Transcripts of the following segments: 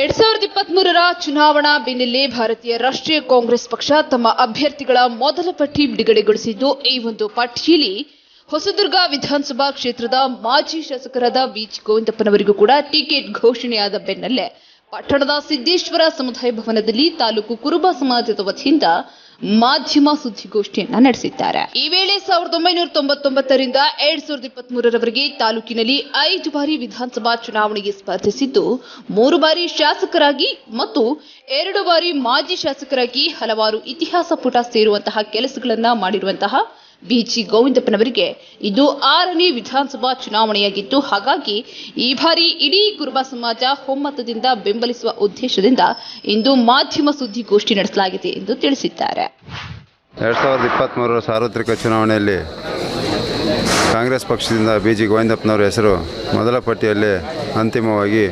ಎರಡ್ ಸಾವಿರದ ಇಪ್ಪತ್ಮೂರರ ಚುನಾವಣಾ ಬೆನ್ನಲ್ಲೇ ಭಾರತೀಯ ರಾಷ್ಟ್ರೀಯ ಕಾಂಗ್ರೆಸ್ ಪಕ್ಷ ತಮ್ಮ ಅಭ್ಯರ್ಥಿಗಳ ಮೊದಲ ಪಟ್ಟಿ ಬಿಡುಗಡೆಗೊಳಿಸಿದ್ದು, ಈ ಒಂದು ಪಟ್ಟಿಯಲ್ಲಿ ಹೊಸದುರ್ಗ ವಿಧಾನಸಭಾ ಕ್ಷೇತ್ರದ ಮಾಜಿ ಶಾಸಕರಾದ ಬಿಜಿ ಗೋವಿಂದಪ್ಪನವರಿಗೂ ಕೂಡ ಟಿಕೆಟ್ ಘೋಷಣೆಯಾದ ಬೆನ್ನಲ್ಲೇ ಪಟ್ಟಣದ ಸಿದ್ದೇಶ್ವರ ಸಮುದಾಯ ಭವನದಲ್ಲಿ ತಾಲೂಕು ಕುರುಬ ಸಮಾಜದ ವತಿಯಿಂದ ಮಾಧ್ಯಮ ಸುದ್ದಿಗೋಷ್ಠಿಯನ್ನ ನಡೆಸಿದ್ದಾರೆ. ಈ ವೇಳೆ ಸಾವಿರದ ಒಂಬೈನೂರ ತೊಂಬತ್ತೊಂಬತ್ತರಿಂದ ಎರಡ್ ಸಾವಿರದ ಇಪ್ಪತ್ತ್ ಮೂರರವರೆಗೆ ತಾಲೂಕಿನಲ್ಲಿ ಐದು ಬಾರಿ ವಿಧಾನಸಭಾ ಚುನಾವಣೆಗೆ ಸ್ಪರ್ಧಿಸಿದ್ದು, ಮೂರು ಬಾರಿ ಶಾಸಕರಾಗಿ ಮತ್ತು ಎರಡು ಬಾರಿ ಮಾಜಿ ಶಾಸಕರಾಗಿ ಹಲವಾರು ಇತಿಹಾಸ ಪುಟ ಸೇರುವಂತಹ ಕೆಲಸಗಳನ್ನ ಮಾಡಿರುವಂತಹ ಬಿಜಿ ಗೋವಿಂದಪ್ಪನವರಿಗೆ ಇದು ಆರನೇ ವಿಧಾನಸಭಾ ಚುನಾವಣೆಯಾಗಿತ್ತು. ಹಾಗಾಗಿ ಈ ಬಾರಿ ಇಡೀ ಕುರುಬ ಸಮಾಜ ಒಮ್ಮತದಿಂದ ಬೆಂಬಲಿಸುವ ಉದ್ದೇಶದಿಂದ ಇಂದು ಮಾಧ್ಯಮ ಸುದ್ದಿಗೋಷ್ಠಿ ನಡೆಸಲಾಗಿದೆ ಎಂದು ತಿಳಿಸಿದ್ದಾರೆ. ಎರಡ್ ಸಾವಿರದ ಇಪ್ಪತ್ತ್ಮೂರರ ಸಾರ್ವತ್ರಿಕ ಚುನಾವಣೆಯಲ್ಲಿ ಕಾಂಗ್ರೆಸ್ ಪಕ್ಷದಿಂದ ಬಿ ಜಿ ಗೋವಿಂದಪ್ಪನವರ ಹೆಸರು ಮೊದಲ ಪಟ್ಟಿಯಲ್ಲಿ ಅಂತಿಮವಾಗಿ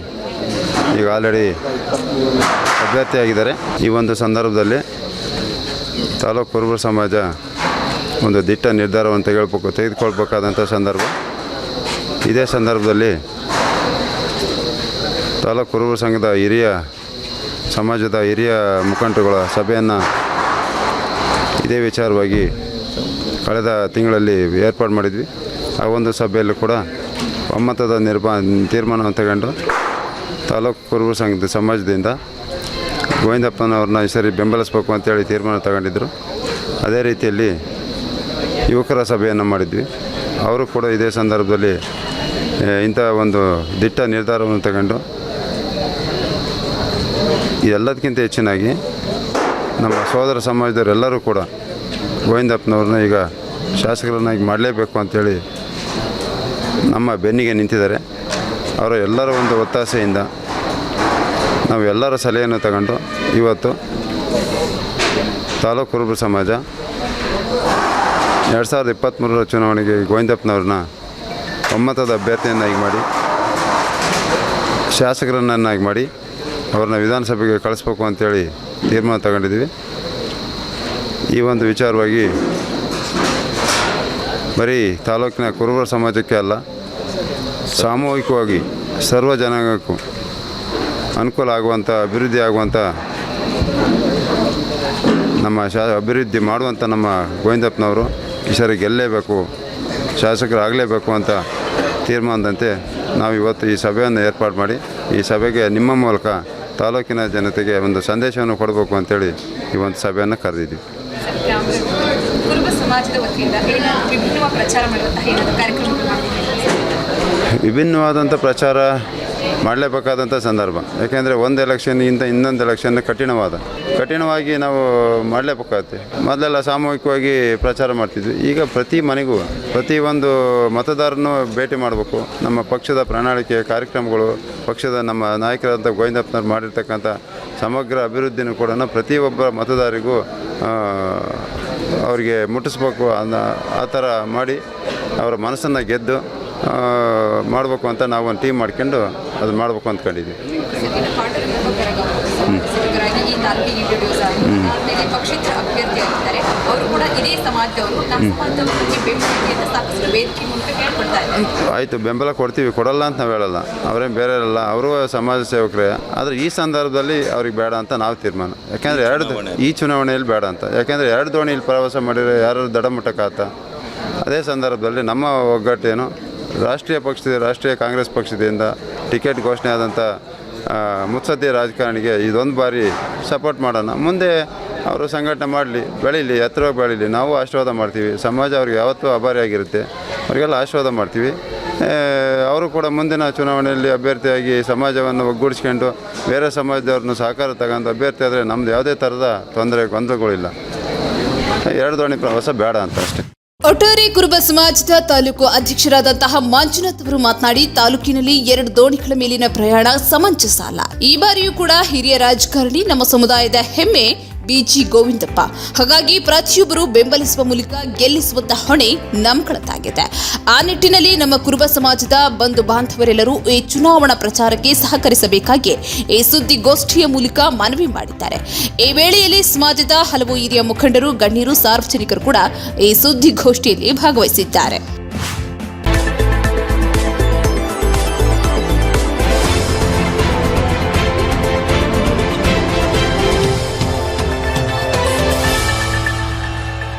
ಈಗ ಆಲ್ರೆಡಿ ಅಭ್ಯರ್ಥಿಯಾಗಿದ್ದಾರೆ. ಈ ಒಂದು ಸಂದರ್ಭದಲ್ಲಿ ತಾಲೂಕು ಕುರುಬ ಸಮಾಜ ಒಂದು ದಿಟ್ಟ ನಿರ್ಧಾರವನ್ನು ತೆಗೆದುಕೊ ತೆಗೆದುಕೊಳ್ಬೇಕಾದಂಥ ಸಂದರ್ಭ. ಇದೇ ಸಂದರ್ಭದಲ್ಲಿ ತಾಲೂಕು ಕುರುಬ ಸಂಘದ ಹಿರಿಯ ಸಮಾಜದ ಹಿರಿಯ ಮುಖಂಡರುಗಳ ಸಭೆಯನ್ನು ಇದೇ ವಿಚಾರವಾಗಿ ಕಳೆದ ತಿಂಗಳಲ್ಲಿ ಏರ್ಪಾಡು ಮಾಡಿದ್ವಿ. ಆ ಒಂದು ಸಭೆಯಲ್ಲೂ ಕೂಡ ಒಮ್ಮತದ ನಿರ್ಮಾ ತೀರ್ಮಾನವನ್ನು ತಗೊಂಡು ತಾಲೂಕು ಕುರುಬ ಸಂಘದ ಸಮಾಜದಿಂದ ಗೋವಿಂದಪ್ಪನವ್ರನ್ನ ಈ ಸರಿ ಬೆಂಬಲಿಸ್ಬೇಕು ಅಂತೇಳಿ ತೀರ್ಮಾನ ತಗೊಂಡಿದ್ದರು ಅದೇ ರೀತಿಯಲ್ಲಿ ಯುವಕರ ಸಭೆಯನ್ನು ಮಾಡಿದ್ವಿ. ಅವರು ಕೂಡ ಇದೇ ಸಂದರ್ಭದಲ್ಲಿ ಇಂಥ ಒಂದು ದಿಟ್ಟ ನಿರ್ಧಾರವನ್ನು ತಗೊಂಡು ಇದೆಲ್ಲದಕ್ಕಿಂತ ಹೆಚ್ಚಿನಾಗಿ ನಮ್ಮ ಸೋದರ ಸಮಾಜದವರೆಲ್ಲರೂ ಕೂಡ ಗೋವಿಂದಪ್ಪನವ್ರನ್ನ ಈಗ ಶಾಸಕರನ್ನಾಗಿ ಮಾಡಲೇಬೇಕು ಅಂಥೇಳಿ ನಮ್ಮ ಬೆನ್ನಿಗೆ ನಿಂತಿದ್ದಾರೆ. ಅವರ ಎಲ್ಲರ ಒಂದು ಒತ್ತಾಸೆಯಿಂದ ನಾವು ಎಲ್ಲರ ಸಲಹೆಯನ್ನು ತಗೊಂಡು ಇವತ್ತು ತಾಲೂಕು ಕುರುಬರ ಸಮಾಜ ಎರಡು ಸಾವಿರದ ಇಪ್ಪತ್ತ್ಮೂರರ ಚುನಾವಣೆಗೆ ಗೋವಿಂದಪ್ಪನವ್ರನ್ನ ಒಮ್ಮತದ ಅಭ್ಯರ್ಥಿಯನ್ನಾಗಿ ಮಾಡಿ, ಶಾಸಕರನ್ನಾಗಿ ಮಾಡಿ, ಅವ್ರನ್ನ ವಿಧಾನಸಭೆಗೆ ಕಳಿಸ್ಬೇಕು ಅಂತೇಳಿ ತೀರ್ಮಾನ ತಗೊಂಡಿದ್ದೀವಿ. ಈ ಒಂದು ವಿಚಾರವಾಗಿ ಬರೀ ತಾಲೂಕಿನ ಕುರುಬರ ಸಮಾಜಕ್ಕೆ ಅಲ್ಲ, ಸಾಮೂಹಿಕವಾಗಿ ಸರ್ವ ಜನಾಂಗಕ್ಕೂ ಅನುಕೂಲ ಆಗುವಂಥ, ಅಭಿವೃದ್ಧಿ ಆಗುವಂಥ ನಮ್ಮ ಶಾ, ಅಭಿವೃದ್ಧಿ ಮಾಡುವಂಥ ನಮ್ಮ ಗೋವಿಂದಪ್ಪನವರು ಸರಿ ಗೆಲ್ಲೇಬೇಕು ಶಾಸಕರಾಗಲೇಬೇಕು ಅಂತ ತೀರ್ಮಾನದಂತೆ ನಾವು ಇವತ್ತು ಈ ಸಭೆಯನ್ನು ಏರ್ಪಾಡು ಮಾಡಿ ಈ ಸಭೆಗೆ ನಿಮ್ಮ ಮೂಲಕ ತಾಲೂಕಿನ ಜನತೆಗೆ ಒಂದು ಸಂದೇಶವನ್ನು ಕೊಡಬೇಕು ಅಂತೇಳಿ ಈ ಒಂದು ಸಭೆಯನ್ನು ಕರೆದಿದ್ದೀವಿ? ವಿಭಿನ್ನವಾದಂಥ ಪ್ರಚಾರ ಮಾಡಲೇಬೇಕಾದಂಥ ಸಂದರ್ಭ. ಯಾಕೆಂದರೆ ಒಂದು ಎಲೆಕ್ಷನ್ಗಿಂತ ಇನ್ನೊಂದು ಎಲೆಕ್ಷನ್ ಕಠಿಣವಾದ. ಕಠಿಣವಾಗಿ ನಾವು ಮಾಡಲೇಬೇಕಾಗುತ್ತೆ. ಮೊದಲೆಲ್ಲ ಸಾಮೂಹಿಕವಾಗಿ ಪ್ರಚಾರ ಮಾಡ್ತಿದ್ವಿ. ಈಗ ಪ್ರತಿ ಮನೆಗೂ ಪ್ರತಿ ಒಂದು ಮತದಾರನು ಭೇಟಿ ಮಾಡಬೇಕು. ನಮ್ಮ ಪಕ್ಷದ ಪ್ರಣಾಳಿಕೆ, ಕಾರ್ಯಕ್ರಮಗಳು, ಪಕ್ಷದ ನಮ್ಮ ನಾಯಕರಾದಂಥ ಗೋವಿಂದಪ್ಪನವ್ರು ಮಾಡಿರ್ತಕ್ಕಂಥ ಸಮಗ್ರ ಅಭಿವೃದ್ಧಿನೂ ಕೂಡ ಪ್ರತಿಯೊಬ್ಬ ಮತದಾರಿಗೂ ಅವರಿಗೆ ಮುಟ್ಟಿಸ್ಬೇಕು ಅನ್ನೋ ಆ ಥರ ಮಾಡಿ ಅವರ ಮನಸ್ಸನ್ನು ಗೆದ್ದು ಮಾಡಬೇಕು ಅಂತ ನಾವು ಒಂದು ಟೀಮ್ ಮಾಡ್ಕೊಂಡು ಅದು ಮಾಡಬೇಕು ಅಂದ್ಕೊಂಡಿದ್ವಿ ಆಯಿತು ಬೆಂಬಲ ಕೊಡ್ತೀವಿ ಕೊಡಲ್ಲ ಅಂತ ನಾವು ಹೇಳಲ್ಲ. ಅವರೇನು ಬೇರೆ ಇರಲ್ಲ ಅವರು ಸಮಾಜ ಸೇವಕರೇ. ಆದರೆ ಈ ಸಂದರ್ಭದಲ್ಲಿ ಅವ್ರಿಗೆ ಬೇಡ ಅಂತ ನಾವು ತೀರ್ಮಾನ. ಯಾಕೆಂದರೆ ಎರಡು ಈ ಚುನಾವಣೆಯಲ್ಲಿ ಬೇಡ ಅಂತ. ಯಾಕೆಂದರೆ ಎರಡು ದೋಣಿಯಲ್ಲಿ ಪ್ರವಾಸ ಮಾಡಿದರೆ ಯಾರು ದಡ ಮುಟ್ಟಕ್ಕಾತ ಅದೇ ಸಂದರ್ಭದಲ್ಲಿ ನಮ್ಮ ಒಗ್ಗಟ್ಟೇನು ರಾಷ್ಟ್ರೀಯ ಪಕ್ಷದ ರಾಷ್ಟ್ರೀಯ ಕಾಂಗ್ರೆಸ್ ಪಕ್ಷದಿಂದ ಟಿಕೆಟ್ ಘೋಷಣೆ ಆದಂಥ ಮುತ್ಸದ್ದಿ ರಾಜಕಾರಣಿಗೆ ಇದೊಂದು ಬಾರಿ ಸಪೋರ್ಟ್ ಮಾಡೋಣ. ಮುಂದೆ ಅವರು ಸಂಘಟನೆ ಮಾಡಲಿ, ಬೆಳೀಲಿ, ಎತ್ತರವಾಗಿ ಬೆಳೀಲಿ, ನಾವು ಆಶೀರ್ವಾದ ಮಾಡ್ತೀವಿ. ಸಮಾಜ ಅವ್ರಿಗೆ ಯಾವತ್ತೂ ಅಭಾರಿಯಾಗಿರುತ್ತೆ ಅವರಿಗೆಲ್ಲ ಆಶೀರ್ವಾದ ಮಾಡ್ತೀವಿ. ಅವರು ಕೂಡ ಮುಂದಿನ ಚುನಾವಣೆಯಲ್ಲಿ ಅಭ್ಯರ್ಥಿಯಾಗಿ ಸಮಾಜವನ್ನು ಒಗ್ಗೂಡಿಸ್ಕೊಂಡು ಬೇರೆ ಸಮಾಜದವ್ರನ್ನ ಸಹಕಾರ ತಗೊಂಡು ಅಭ್ಯರ್ಥಿ ಆದರೆ ನಮ್ಮದು ಯಾವುದೇ ಥರದ ತೊಂದರೆ ಗೊಂದಲಗಳಿಲ್ಲ ಎರಡು ದೋಣಿ ಪ್ರವಾಸ ಬೇಡ ಅಂತ ಅಷ್ಟೇ. ಒಟ್ಟಾರೆ ಕುರುಬ ಸಮಾಜದ ತಾಲೂಕು ಅಧ್ಯಕ್ಷರಾದಂತಹ ಮಂಜುನಾಥ್ ಅವರು ಮಾತನಾಡಿ, ತಾಲೂಕಿನಲ್ಲಿ ಎರಡು ದೋಣಿಗಳ ಮೇಲಿನ ಪ್ರಯಾಣ ಸಮಂಜಸ ಅಲ್ಲ. ಈ ಬಾರಿಯೂ ಕೂಡ ಹಿರಿಯ ರಾಜಕಾರಣಿ ನಮ್ಮ ಸಮುದಾಯದ ಹೆಮ್ಮೆ ಬಿಜಿ ಗೋವಿಂದಪ್ಪ. ಹಾಗಾಗಿ ಪ್ರತಿಯೊಬ್ಬರು ಬೆಂಬಲಿಸುವ ಮೂಲಕ ಗೆಲ್ಲಿಸುವಂತಹ ಹೊಣೆ ನಮ್ಮ ಕಳತಾಗಿದೆ ಆ ನಿಟ್ಟಿನಲ್ಲಿ ನಮ್ಮ ಕುರುಬ ಸಮಾಜದ ಬಂಧು ಬಾಂಧವರೆಲ್ಲರೂ ಈ ಚುನಾವಣಾ ಪ್ರಚಾರಕ್ಕೆ ಸಹಕರಿಸಬೇಕಾಗಿ ಈ ಸುದ್ದಿಗೋಷ್ಠಿಯ ಮೂಲಕ ಮನವಿ ಮಾಡಿದ್ದಾರೆ. ಈ ವೇಳೆಯಲ್ಲಿ ಸಮಾಜದ ಹಲವು ಹಿರಿಯ ಮುಖಂಡರು, ಗಣ್ಯರು, ಸಾರ್ವಜನಿಕರು ಕೂಡ ಈ ಸುದ್ದಿಗೋಷ್ಠಿಯಲ್ಲಿ ಭಾಗವಹಿಸಿದ್ದಾರೆ.